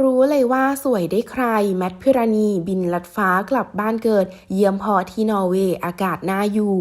รู้เลยว่าสวยได้ใคร แมทพิรณี บินลัดฟ้ากลับบ้านเกิด เยี่ยมพอที่นอร์เวย์อากาศน่าอยู่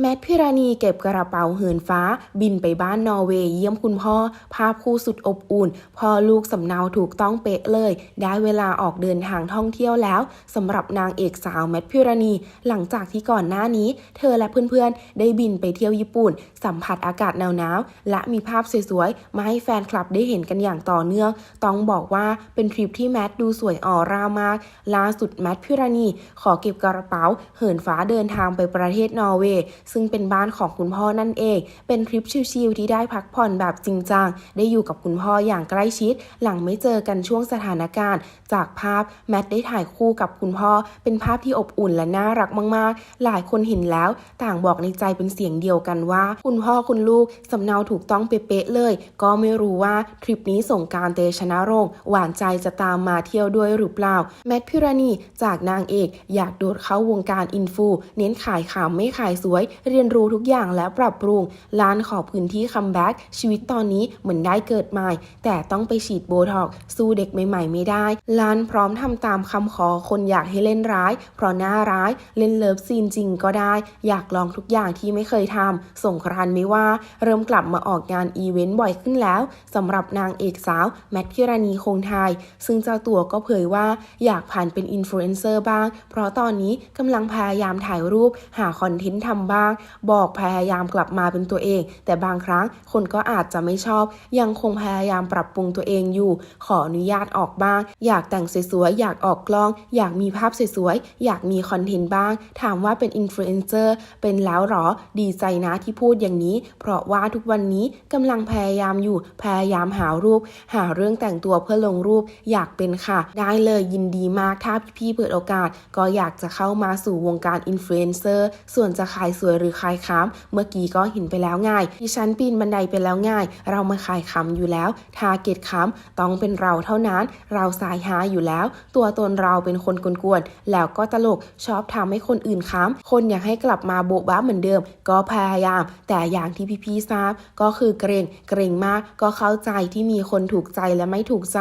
แมทพิราณีเก็บกระเป๋าเหินฟ้า บินไปบ้านนอร์เวย์เยี่ยมคุณพ่อ ภาพคู่สุดอบอุ่น พ่อลูกสำเนาถูกต้องเป๊ะเลย ได้เวลาออกเดินทางท่องเที่ยวแล้วสำหรับนางเอกสาวแมทพิราณี หลังจากที่ก่อนหน้านี้ เธอและเพื่อนๆ ได้บินไปเที่ยวญี่ปุ่น สัมผัสอากาศหนาวๆและมีภาพสวยๆมาให้แฟนคลับได้เห็นกันอย่างต่อเนื่อง ต้องบอกว่าเป็นทริปที่แมทดูสวยออร่ามากล่าสุดแมทพิราณีขอเก็บกระเป๋าเหินฟ้าเดินทางไปประเทศนอร์เวย์ซึ่งเป็นบ้านของคุณพ่อนั่นเอง เป็นทริปชิลๆที่ได้พักผ่อนแบบจริงจัง ได้อยู่กับคุณพ่ออย่างใกล้ชิด หลังไม่เจอกันช่วงสถานการณ์ จากภาพแมทได้ถ่ายคู่กับคุณพ่อ เป็นภาพที่อบอุ่นและน่ารักมาก ๆ หลายคนเห็นแล้วต่างบอกในใจเป็นเสียงเดียวกันว่า คุณพ่อคุณลูกสำเนาถูกต้องเป๊ะๆเลย ก็ไม่รู้ว่าทริปนี้ส่งการเตชนะรงหวานใจจะตามมาเที่ยวด้วยหรือเปล่า แมทพิรณีจากนางเอก อยากโดดเข้าวงการอินฟู เน้นขายขำไม่ขายสวยเรียนรู้ทุกอย่างและปรับปรุง ร้านขอพื้นที่คัมแบ็กชีวิตตอนนี้เหมือนได้เกิดใหม่ แต่ต้องไปฉีดโบท็อกซ์สู้เด็กใหม่ ๆ ไม่ได้ ร้านพร้อมทำตามคำขอคนอยากให้เล่นร้าย เพราะหน้าร้ายเล่นเลิฟซีนจริงก็ได้ อยากลองทุกอย่างที่ไม่เคยทำส่งครานไม่ว่า เริ่มกลับมาออกงานอีเวนต์บ่อยขึ้นแล้วสำหรับนางเอกสาวแมทพิราณีคงไทย ซึ่งเจ้าตัวก็เผยว่าอยากผ่านเป็นอินฟลูเอนเซอร์บ้าง เพราะตอนนี้กำลังพยายามถ่ายรูปหาคอนเทนต์ทำบ้างบอกพยายามกลับมาเป็นตัวเอง แต่บางครั้งคนก็อาจจะไม่ชอบ ยังคงพยายามปรับปรุงตัวเองอยู่ ขออนุญาตออกบ้าง อยากแต่งสวยๆอยากออกกล้อง อยากมีภาพสวยๆอยากมีคอนเทนต์บ้าง ถามว่าเป็นอินฟลูเอนเซอร์เป็นแล้วหรอ ดีใจนะที่พูดอย่างนี้ เพราะว่าทุกวันนี้กำลังพยายามอยู่พยายามหารูป หาเรื่องแต่งตัวเพื่อลงรูป อยากเป็นค่ะ ได้เลยยินดีมากถ้าพี่ๆเปิดโอกาส ก็อยากจะเข้ามาสู่วงการอินฟลูเอนเซอร์ส่วนจะขายสวยหรือขายค้ำเมื่อกี้ก็เห็นไปแล้วง่ายดิฉันปีนบันไดไปแล้วง่าย เรามาขายค้ำอยู่แล้วทาเกตค้ำต้องเป็นเราเท่านั้น เราสายหาอยู่แล้ว ตัวตนเราเป็นคนกวนๆแล้วก็ตลกชอบทำให้คนอื่นค้ำคนอยากให้กลับมาโบบ้าเหมือนเดิม ก็พยายาม แต่อย่างที่พี่ๆทราบก็คือเกรงเกรงมากก็เข้าใจที่มีคนถูกใจและไม่ถูกใจ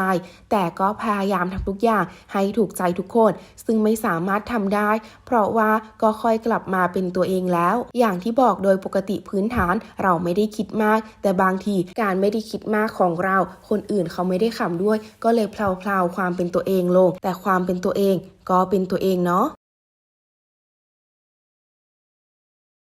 แต่ก็พยายามทำทุกอย่างให้ถูกใจทุกคน ซึ่งไม่สามารถทำได้ เพราะว่าก็ค่อยกลับมาเป็นตัวเองแล้วอย่างที่บอกโดยปกติพื้นฐานเราไม่ได้คิดมาก แต่บางทีการไม่ได้คิดมากของเรา คนอื่นเขาไม่ได้ขำด้วย ก็เลยเพลาๆความเป็นตัวเองลง แต่ความเป็นตัวเองก็เป็นตัวเองเนาะ